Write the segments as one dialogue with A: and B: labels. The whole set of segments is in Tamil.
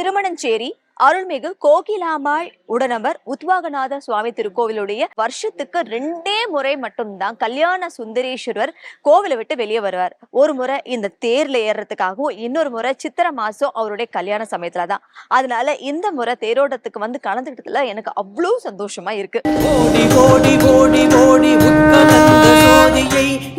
A: திருமணஞ்சேரி அருள்மிகு கோகிலாமாள் உடனவர் உத்வாகநாத சுவாமி திருக்கோவிலுடைய வருஷத்துக்கு ரெண்டே முறை மட்டும்தான் கல்யாண சுந்தரேஸ்வரர் கோவிலை விட்டு வெளியே வருவார். ஒரு முறை இந்த தேர்ல ஏறுறதுக்காகவும் இன்னொரு முறை சித்திர மாசம் அவருடைய கல்யாண சமயத்துல தான் அதனால இந்த முறை தேரோட்டத்துக்கு வந்து கலந்துக்கிட்டதுல எனக்கு அவ்வளோ சந்தோஷமா இருக்கு.
B: கோடி கோடி கோடி கோடி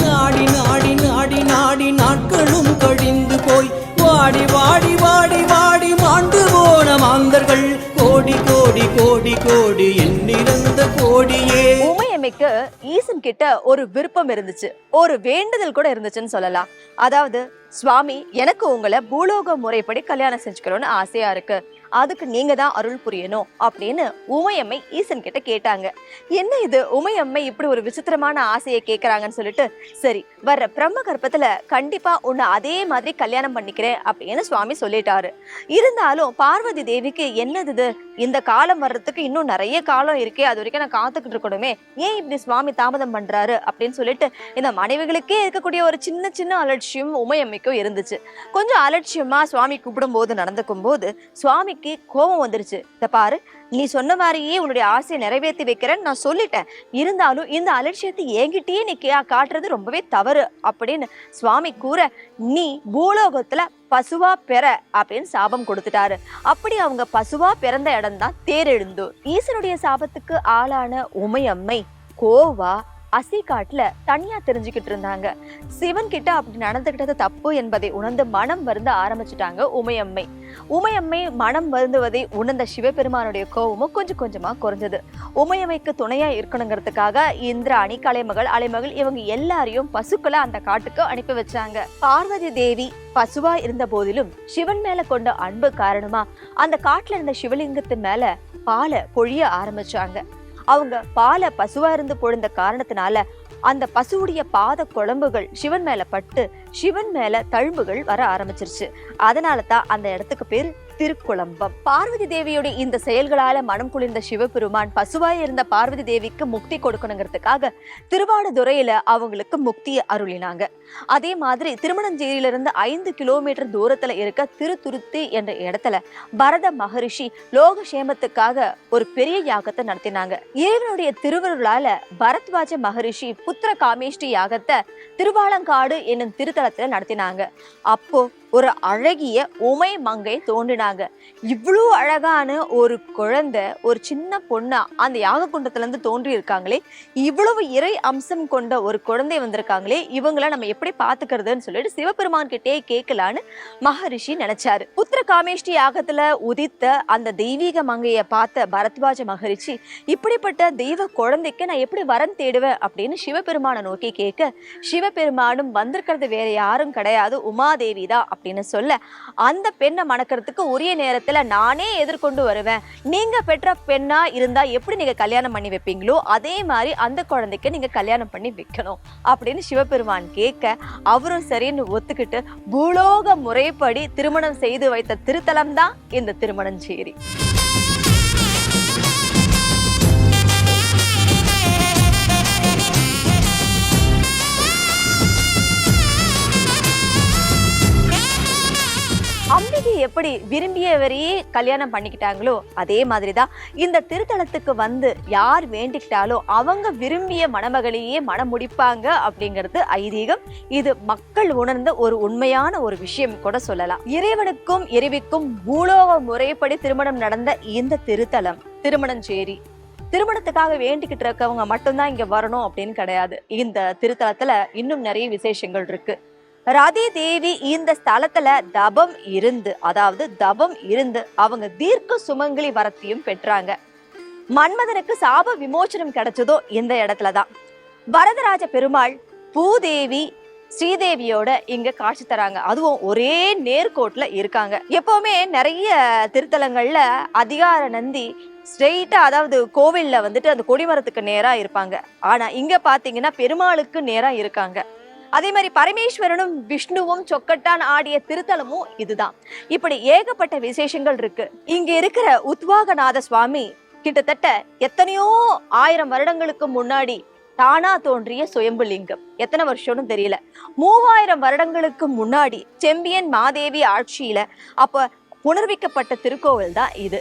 B: நாடி நாடி நாடி நாடி நாட்களும் கழிந்து போய் வாடி வாடி கோடி கோடி கோடி எண்ணிறந்த கோடியே.
A: உமையம்மைக்கு ஈசன் கிட்ட ஒரு விருப்பம் இருந்துச்சு. ஒரு வேண்டுதல் கூட இருந்துச்சுன்னு சொல்லலாம். அதாவது சுவாமி எனக்கு உங்களை பூலோக முறைப்படி கல்யாணம் செஞ்சுக்கணும்னு ஆசையா இருக்கு. அதுக்கு நீங்க தான் அருள் புரியணும் அப்படின்னு உமையம்மை ஈசன் கிட்ட கேட்டாங்க. என்ன இது? உமையம்மை இப்படி ஒரு விசித்திரமான ஆசையை கேக்குறாங்கன்னு சொல்லிட்டு சரி வர்ற பிரம்ம கர்ப்பத்துல கண்டிப்பா உன்னை அதே மாதிரி கல்யாணம் பண்ணிக்கிறேன் அப்படின்னு சுவாமி சொல்லிட்டாரு. இருந்தாலும் பார்வதி தேவிக்கு என்னது இது? இந்த காலம் வர்றதுக்கு இன்னும் நிறைய காலம் இருக்கே அது வரைக்கும் நான் காத்துக்கிட்டு இருக்கணுமே. ஏன் இப்படி சுவாமி தாமதம் பண்றாரு அப்படின்னு சொல்லிட்டு இந்த மனைவிகளுக்கே இருக்கக்கூடிய ஒரு சின்ன சின்ன அலட்சியம் உமையம்மைக்கும் இருந்துச்சு. கொஞ்சம் அலட்சியமா சுவாமி கூப்பிடும் போது நடந்துக்கும் போது சுவாமி சுவாமிக்கு கோபம் வந்துருச்சு. இதை பாரு நீ சொன்ன மாதிரியே உன்னுடைய ஆசையை நிறைவேற்றி வைக்கிறேன்னு நான் சொல்லிட்டேன். இருந்தாலும் இந்த அலட்சியத்தை என்கிட்டயே நீ கே- காட்டுறது ரொம்பவே தவறு அப்படின்னு சுவாமி கூற நீ பூலோகத்துல பசுவா பெற அப்படின்னு சாபம் கொடுத்துட்டாரு. அப்படி அவங்க பசுவா பிறந்த இடம்தான் தேரெழுந்தூர் ஈசனுடைய சாபத்துக்கு ஆளான உமையம்மை கோவா அசிகாட்டுல தனியாக தெரிஞ்சுக்கிட்டு இருந்தாங்க. சிவன் கிட்ட அப்படி நடந்துக்கிட்டது தப்பு என்பதை உணர்ந்து மனம் வருந்த ஆரம்பிச்சிட்டாங்க உமையம்மை. உமையம்மை மனம் வருந்துவதை உணர்ந்த சிவபெருமானுடைய கோபமும் கொஞ்சம் கொஞ்சமாக குறைஞ்சது. உமையம்மைக்கு துணையாக இருக்கணுங்கிறதுக்காக இந்திராணி கலைமகள் அலைமகள் இவங்க எல்லாரையும் பசுக்களை அந்த காட்டுக்கு அனுப்பி வச்சாங்க. பார்வதி தேவி பசுவா இருந்த போதிலும் சிவன் மேல கொண்ட அன்பு காரணமா அந்த காட்டுல இருந்த சிவலிங்கத்தின் மேல பாலை பொழிய ஆரம்பிச்சாங்க. அவங்க பாலை பசுவா இருந்து பொழுந்த காரணத்தினால அந்த பசுவுடைய பாத குழம்புகள் சிவன் மேல பட்டு சிவன் மேல தழும்புகள் வர ஆரம்பிச்சிருச்சு. அதனால தான் அந்த இடத்துக்கு பேர் திருக்குழம்பம் பார்வதி தேவியோட இந்த செயல்களால மனம் குளிர்ந்த சிவபெருமான் பசுவாய் இருந்த பார்வதி தேவிக்கு முக்தி கொடுக்கணுங்கிறதுக்காக திருவாடுதுறையில அவங்களுக்கு முக்தியை அருளினாங்க. அதே மாதிரி திருமணஞ்சேரியிலிருந்து ஐந்து கிலோமீட்டர் தூரத்துல இருக்க திருத்துருத்தி என்ற இடத்துல பரத மகரிஷி லோகசேமத்துக்காக ஒரு பெரிய யாகத்தை நடத்தினாங்க. இறைவனுடைய திருவருளால பரத்வாஜ மகரிஷி புத்திர காமேஷ்டி யாகத்தை திருவாலங்காடு என்னும் திருத்தலத்துல நடத்தினாங்க. அப்போ ஒரு அழகிய உமை மங்கை தோன்றினாங்க. இவ்வளோ அழகான ஒரு குழந்தை ஒரு சின்ன பொண்ணா அந்த யாக குண்டத்துலேருந்து தோன்றி இருக்காங்களே இவ்வளவு இறை அம்சம் கொண்ட ஒரு குழந்தை வந்திருக்காங்களே. இவங்கள நம்ம எப்படி பார்த்துக்கிறதுன்னு சொல்லிட்டு சிவபெருமான் கிட்டே கேட்கலான்னு மகரிஷி நினைச்சாரு. புத்திர காமேஷ்டி யாகத்துல உதித்த அந்த தெய்வீக மங்கையை பார்த்த பரத்வாஜ மகரிஷி இப்படிப்பட்ட தெய்வ குழந்தைக்கு நான் எப்படி வரம் தேடுவேன்? அப்படின்னு சிவபெருமானை நோக்கி கேட்க சிவபெருமானும் வந்திருக்கிறது வேற யாரும் கிடையாது. உமாதேவி தான். அப்படின்னு சொல்ல அந்த பெண்ணை மணக்கிறதுக்கு உரிய நேரத்தில் நானே எதிர்கொண்டு வருவேன். நீங்கள் பெற்ற பெண்ணாக இருந்தால் எப்படி நீங்கள் கல்யாணம் பண்ணி வைப்பீங்களோ அதே மாதிரி அந்த குழந்தைக்கு நீங்கள் கல்யாணம் பண்ணி வைக்கணும் அப்படின்னு சிவபெருமான் கேட்க அவரும் சரின்னு ஒத்துக்கிட்டு பூலோக முறைப்படி திருமணம் செய்து வைத்த திருத்தலம் தான் இந்த திருமணஞ்சேரி. கண்ணகி எப்படி விரும்பியவரையே கல்யாணம் பண்ணிக்கிட்டாங்களோ அதே மாதிரிதான் இந்த திருத்தலத்துக்கு வந்து யார் வேண்டிக்கிட்டாலோ அவங்க விரும்பிய மணமகளையே மனம் முடிப்பாங்க அப்படிங்கிறது ஐதீகம். இது மக்கள் உணர்ந்த ஒரு உண்மையான ஒரு விஷயம் கூட சொல்லலாம். இறைவனுக்கும் இறைவிக்கும் பூலோக முறைப்படி திருமணம் நடந்த இந்த திருத்தலம் திருமணஞ்சேரி. திருமணத்துக்காக வேண்டிக்கிட்டு இருக்கவங்க மட்டும்தான் இங்க வரணும் அப்படின்னு கிடையாது. இந்த திருத்தலத்துல இன்னும் நிறைய விசேஷங்கள் இருக்கு. ரதி தேவி இந்த ஸ்தலத்துல தபம் இருந்து அதாவது தபம் இருந்து அவங்க தீர்க்க சுமங்கலி வரத்தையும் பெற்றாங்க. மன்மதனுக்கு சாப விமோச்சனம் கிடைச்சதோ இந்த இடத்துலதான் வரதராஜ பெருமாள் பூதேவி ஸ்ரீதேவியோட இங்க காட்சி தராங்க. அதுவும் ஒரே நேர்கோட்ல இருக்காங்க. எப்பவுமே நிறைய திருத்தலங்கள்ல அதிகார நந்தி ஸ்ட்ரெயிட்டா அதாவது கோவில்ல வந்துட்டு அந்த கொடிமரத்துக்கு நேரா இருப்பாங்க. ஆனா இங்க பாத்தீங்கன்னா பெருமாளுக்கு நேரா இருக்காங்க. அதே மாதிரி பரமேஸ்வரனும் விஷ்ணுவும் சொக்கட்டான் ஆடிய திருத்தலமும் இதுதான். இப்படி ஏகப்பட்ட விசேஷங்கள் இருக்கு. இங்க இருக்கிற உத்வாகநாத சுவாமி கிட்டத்தட்ட எத்தனையோ ஆயிரம் வருடங்களுக்கு முன்னாடி தானா தோன்றிய சுயம்பு லிங்கம் எத்தனை வருஷம்னு தெரியல. மூவாயிரம் வருடங்களுக்கு முன்னாடி செம்பியன் மாதேவி ஆட்சியில அப்ப புணர்விக்கப்பட்ட திருக்கோவில் தான் இது.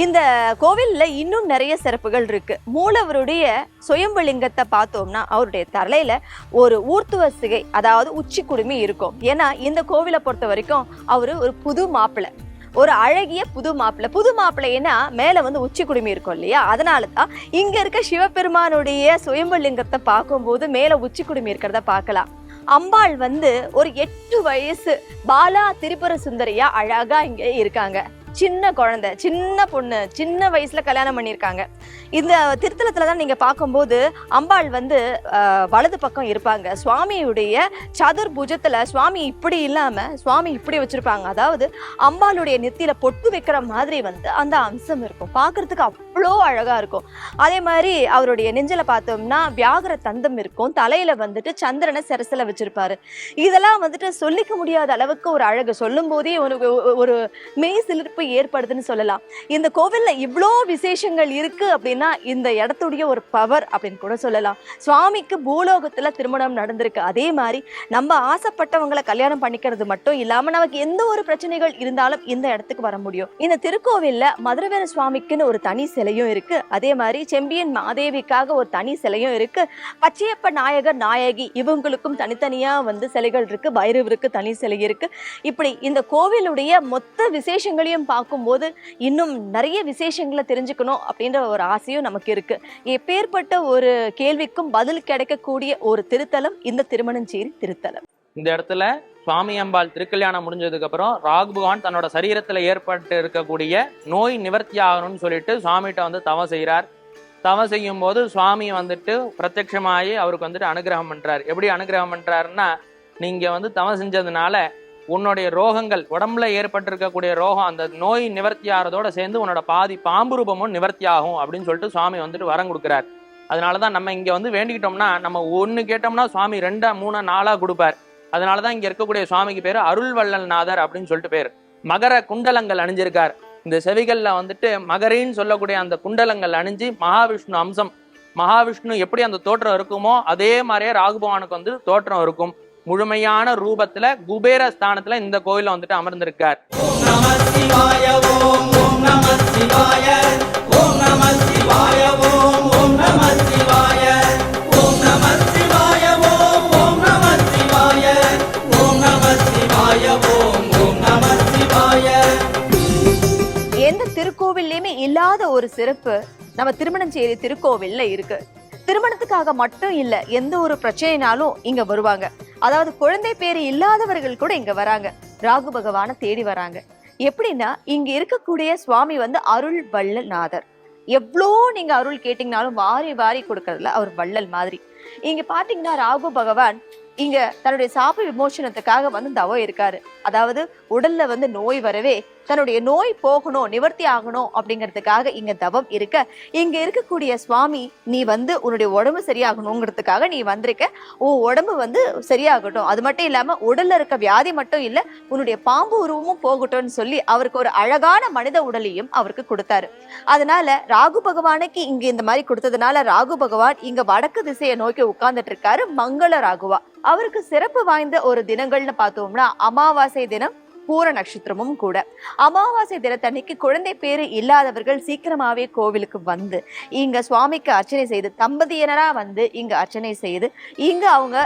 A: இந்த கோவிலில் இன்னும் நிறைய சிறப்புகள் இருக்கு. மூலவருடைய சுயம்புலிங்கத்தை பார்த்தோம்னா அவருடைய தலையில ஒரு ஊர்த்துவ சிகை அதாவது உச்சி குடுமி இருக்கும். ஏன்னா இந்த கோவிலை பொறுத்த வரைக்கும் அவர் ஒரு புது மாப்பிள்ளை ஒரு அழகிய புது மாப்பிள்ளை புது மாப்பிள்ளைன்னா மேலே வந்து உச்சி குடுமி இருக்கும் இல்லையா? அதனால தான் இங்க இருக்க சிவபெருமானுடைய சுயம்புலிங்கத்தை பார்க்கும்போது மேலே உச்சி குடுமி இருக்கிறத பார்க்கலாம். அம்பாள் வந்து ஒரு எட்டு வயசு பாலா திரிபுர சுந்தரியா அழகா இங்க இருக்காங்க. சின்ன குழந்தை சின்ன பொண்ணு சின்ன வயசுல கல்யாணம் பண்ணியிருக்காங்க. இந்த திருத்தலத்துல தான் நீங்க பார்க்கும்போது அம்பாள் வந்து வலது பக்கம் இருப்பாங்க. சுவாமியுடைய சதுர்புஜத்துல சுவாமி இப்படி இல்லாம சுவாமி இப்படி வச்சிருப்பாங்க. அதாவது அம்பாளுடைய நெத்தியில பொட்டு வைக்கிற மாதிரி வந்து அந்த அம்சம் இருக்கும். பார்க்கிறதுக்கு அவ்வளோ அழகா இருக்கும். அதே மாதிரி அவருடைய நெஞ்சில பார்த்தோம்னா வியாகர தந்தம் இருக்கும். தலையில வந்துட்டு சந்திரனை சிரசில வச்சிருப்பாரு. இதெல்லாம் வந்துட்டு சொல்லிக்க முடியாத அளவுக்கு ஒரு அழகு. சொல்லும் போதே ஒரு ஒரு- ஒரு மெய் சிலிர்ப்பு பாதிப்பு ஏற்படுதுன்னு சொல்லலாம். இந்த கோவில்ல இவ்வளோ விசேஷங்கள் இருக்கு அப்படின்னா இந்த இடத்துடைய ஒரு பவர் அப்படின்னு கூட சொல்லலாம். சுவாமிக்கு பூலோகத்துல திருமணம் நடந்திருக்கு. அதே மாதிரி நம்ம ஆசைப்பட்டவங்களை கல்யாணம் பண்ணிக்கிறது மட்டும் இல்லாம நமக்கு எந்த ஒரு பிரச்சனைகள் இருந்தாலும் இந்த இடத்துக்கு வர முடியும். இந்த திருக்கோவில்ல மதுரவேல சுவாமிக்குன்னு ஒரு தனி சிலையும் இருக்கு. அதே மாதிரி செம்பியன் மாதேவிக்காக ஒரு தனி சிலையும் இருக்கு. பச்சையப்ப நாயகர் நாயகி இவங்களுக்கும் தனித்தனியா வந்து சிலைகள் இருக்கு. பைரவருக்கு தனி சிலை இருக்கு. இப்படி இந்த கோவிலுடைய மொத்த விசேஷங்களையும் பார்க்கும்போது இன்னும் நிறைய விசேஷங்களை தெரிஞ்சுக்கணும் அப்படின்ற ஒரு ஆசையும் நமக்கு இருக்கு. எப்பேற்பட்ட ஒரு கேள்விக்கும் பதில் கிடைக்கக்கூடிய ஒரு திருத்தலம் இந்த திருமணஞ்சேரி திருத்தலம்.
C: இந்த இடத்துல சுவாமி அம்பாள் திருக்கல்யாணம் முடிஞ்சதுக்கு அப்புறம் ராகு பகவான் தன்னோட சரீரத்தில் ஏற்பட்டு இருக்கக்கூடிய நோய் நிவர்த்தி ஆகணும்னு சொல்லிட்டு சுவாமிகிட்ட வந்து தவம் செய்கிறார் தவம் செய்யும் போது சுவாமி வந்துட்டு பிரத்யட்சமாகி அவருக்கு வந்துட்டு அனுகிரகம் பண்ணுறார் எப்படி அனுகிரகம் பண்ணுறாருன்னா நீங்கள் வந்து தவம் செஞ்சதுனால உன்னுடைய ரோகங்கள் உடம்புல ஏற்பட்டிருக்கக்கூடிய ரோகம் அந்த நோய் நிவர்த்தி ஆகிறதோட சேர்ந்து உன்னோட பாதி பாம்பு ரூபமும் நிவர்த்தி ஆகும் அப்படின்னு சொல்லிட்டு சுவாமி வந்துட்டு வரம் கொடுக்குறார். அதனால தான் நம்ம இங்கே வந்து வேண்டிக்கிட்டோம்னா நம்ம ஒன்று கேட்டோம்னா சுவாமி ரெண்டா மூணா நாளாக கொடுப்பார். அதனால தான் இங்கே இருக்கக்கூடிய சுவாமிக்கு பேர் அருள்வள்ளல்நாதர் அப்படின்னு சொல்லிட்டு பேர். மகர குண்டலங்கள் அணிஞ்சிருக்கார். இந்த செவிகளில் வந்துட்டு மகரின்னு சொல்லக்கூடிய அந்த குண்டலங்கள் அணிஞ்சு மகாவிஷ்ணு அம்சம் மகாவிஷ்ணு எப்படி அந்த தோற்றம் இருக்குமோ அதே மாதிரியே ராகுபவானுக்கு வந்து தோற்றம் இருக்கும். முழுமையான ரூபத்துல குபேர ஸ்தானத்துல இந்த கோயில்ல வந்துட்டு அமர்ந்திருக்கார்.
A: எந்த திருக்கோவில்லையுமே இல்லாத ஒரு சிறப்பு நம்ம திருமணஞ்சேரி திருக்கோவில்ல இருக்கு. திருமணத்துக்காக மட்டும் இல்ல எந்த ஒரு பிரச்சனைனாலும் இங்க வருவாங்க. அதாவது குழந்தை பேரு இல்லாதவர்கள் கூட இங்க வராங்க. ராகு பகவானை தேடி வராங்க. எப்படின்னா இங்க இருக்கக்கூடிய சுவாமி வந்து அருள் வள்ளநாதர் எவ்வளோ நீங்க அருள் கேட்டீங்கனாலும் வாரி வாரி கொடுக்கறதுல அவர் வள்ளல் மாதிரி. இங்க பாத்தீங்கன்னா ராகு பகவான் இங்க தன்னுடைய சாப விமோசனத்துக்காக வந்து தவம் இருக்காரு. அதாவது உடல்ல வந்து நோய் வரவே தன்னுடைய நோய் போகணும் நிவர்த்தி ஆகணும் அப்படிங்கிறதுக்காக இங்க தவம் இருக்க இங்க இருக்கக்கூடிய சுவாமி நீ வந்து உன்னுடைய உடம்பு சரியாகணுங்கிறதுக்காக நீ வந்திருக்க. உன் உடம்பு வந்து சரியாகட்டும். அது மட்டும் இல்லாம உடல்ல இருக்க வியாதி மட்டும் இல்ல உன்னுடைய பாம்பு உருவமும் போகட்டும்னு சொல்லி அவருக்கு ஒரு அழகான மனித உடலையும் அவருக்கு கொடுத்தாரு. அதனால ராகு பகவானுக்கு இங்க இந்த மாதிரி கொடுத்ததுனால ராகு பகவான் இங்க வடக்கு திசையை நோக்கி உட்கார்ந்துட்டு இருக்காரு மங்கள ராகுவா. அவருக்கு சிறப்பு வாய்ந்த ஒரு தினங்கள்னு பார்த்தோம்னா அமாவாசை தினம் பூர நட்சத்திரமும் கூட. அமாவாசை தினத்தன்னைக்கு குழந்தை பேரு இல்லாதவர்கள் சீக்கிரமாவே கோவிலுக்கு வந்து இங்க சுவாமிக்கு அர்ச்சனை செய்து தம்பதியினரா வந்து இங்க அர்ச்சனை செய்து இங்க அவங்க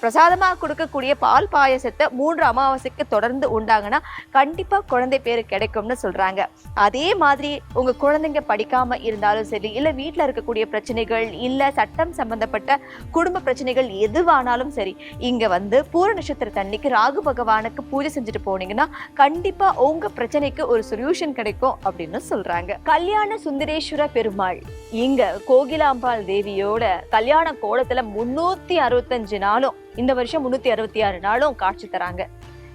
A: பிரசாதமா கொடுக்கக்கூடிய பால் பாயசத்தை மூன்று அமாவாசைக்கு தொடர்ந்து உண்டாங்கன்னா கண்டிப்பா குழந்தை பேரு கிடைக்கும்னு சொல்றாங்க. அதே மாதிரி உங்க குழந்தைங்க படிக்காம இருந்தாலும் சரி இல்ல வீட்டில் இருக்கக்கூடிய பிரச்சனைகள் இல்ல சட்டம் சம்பந்தப்பட்ட குடும்ப பிரச்சனைகள் எதுவானாலும் சரி இங்க வந்து பூர நட்சத்திரத்தன்னைக்கு ராகு பகவானுக்கு பூஜை செஞ்சுட்டு போனீங்கன்னா கண்டிப்பா உங்க பிரச்சனைக்கு ஒரு சொல்யூஷன் கிடைக்கும் அப்படின்னு சொல்றாங்க. கல்யாண சுந்தரேஸ்வர பெருமாள். இங்க கோகிலாம்பாள் தேவியோட கல்யாண கோலத்துல முன்னூத்தி அறுபத்தஞ்சு நாளும் இந்த வருஷம் முன்னூத்தி அறுபத்தி ஆறு நாளும் காட்சி தராங்க.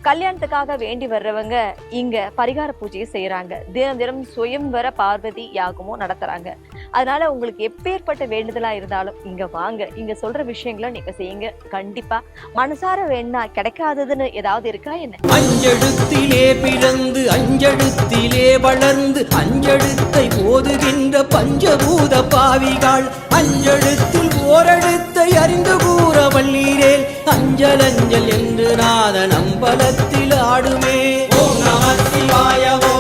A: கல்யாணத்துக்காக வேண்டி வர்றவங்க இங்க பரிகார பூஜையை செய்யறாங்க. தினம் தினம் சுயம்வர பார்வதி யாகமும் நடத்துறாங்க. அதனால உங்களுக்கு எப்பேற்பட்ட வேண்டுதலா இருந்தாலும் இங்க வாங்க. இங்க சொல்ற விஷயங்களை நீங்க செய்யுங்க. கண்டிப்பா மனசார வேணா கிடைக்காததுன்னு ஏதாவது இருக்கா என்ன?
B: அஞ்செழுத்திலே பிறந்து அஞ்செழுத்திலே வளர்ந்து அஞ்செழுத்தை போதுகின்ற பஞ்சபூத பாவிகள். அஞ்செழுத்தில் ஓரெழுத்தை அறிந்து கூற வல்லீரேல் அஞ்சல் அஞ்சல் என்று நாதன் அம்பலத்தில் ஆடுமே. ஓம்
D: நம சிவாய ஓம்